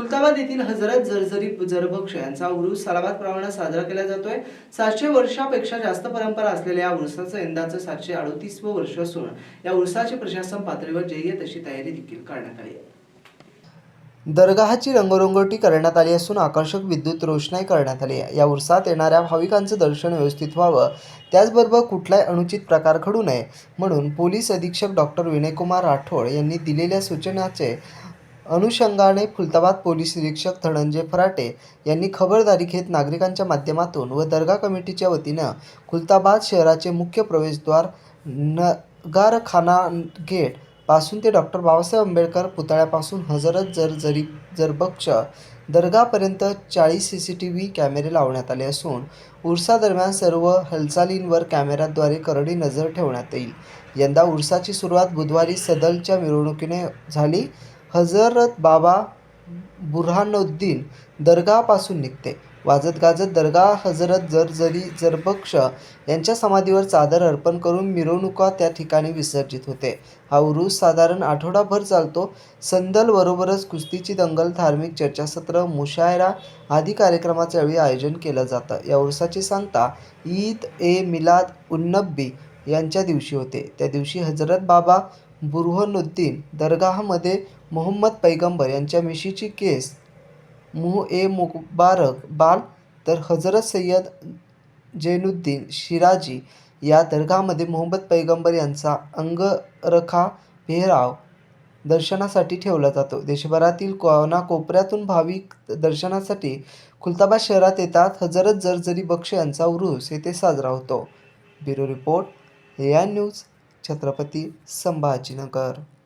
खुलताबाद येथील हजरत जरजरी जरबक्ष यांचा उरुस सलाबाद प्रमाणात साजरा केला जातोय. सातशे वर्षापेक्षा जास्त परंपरा असलेल्या या उरुसाचं यंदाचं सातशे अडोतीसवं वर्ष असून या उरसाची प्रशासन पातळीवर जय्यत तशी तयारी देखील करण्यात आली आहे. दरगाहाची रंगरंगोटी करण्यात आली असून आकर्षक विद्युत रोषणाई करण्यात आली आहे. या उरसात येणाऱ्या भाविकांचं दर्शन व्यवस्थित व्हावं त्याचबरोबर कुठलाही अनुचित प्रकार घडू नये म्हणून पोलीस अधीक्षक डॉक्टर विनयकुमार राठोड यांनी दिलेल्या सूचनाचे अनुषंगाने खुलताबाद पोलीस निरीक्षक धनंजय फराटे यांनी खबरदारी घेत नागरिकांच्या माध्यमातून व दर्गा कमिटीच्या वतीनं खुलताबाद शहराचे मुख्य प्रवेशद्वार नगारखाना गेटपासून ते डॉक्टर बाबासाहेब आंबेडकर पुतळ्यापासून हजरत जर जरी जरबक्ष दर्गापर्यंत चाळीस सी सी टी व्ही कॅमेरे लावण्यात आले असून उरसादरम्यान सर्व हालचालींवर कॅमेऱ्याद्वारे करडी नजर ठेवण्यात येईल. यंदा उरसाची सुरुवात बुधवारी सदलच्या मिरवणुकीने झाली. हजरत बाबा बुऱ्हानुद्दीन दर्गापासून निघते. वाजत गाजत दर्गा हजरत जरजरी जरबक्ष यांच्या समाधीवर चादर अर्पण करून मिरवणुका त्या ठिकाणी विसर्जित होते. हा उरूस साधारण आठवडाभर चालतो. संदलबरोबरच कुस्तीची दंगल धार्मिक चर्चासत्र मुशायरा आदी कार्यक्रमाच्या वेळी आयोजन केलं जातं. या उरसाची सांगता ईद ए मिलाद उन्नब्बी यांच्या दिवशी होते. त्या दिवशी हजरत बाबा बुरहनुद्दीन दरगाहमध्ये मोहम्मद पैगंबर यांच्या मिशीची केस मुह ए मुबारक बाल तर हजरत सय्यद जैनुद्दीन शिराजी या दरगाहमध्ये मोहम्मद पैगंबर यांचा अंगरखा पेहराव दर्शनासाठी ठेवला जातो. देशभरातील कोनाकोपऱ्यातून भाविक दर्शनासाठी खुलताबाद शहरात येतात. हजरत जरजरी बक्ष यांचा उरूस येथे साजरा होतो. Bureau report A I news Chhatrapati Sambhajinagar.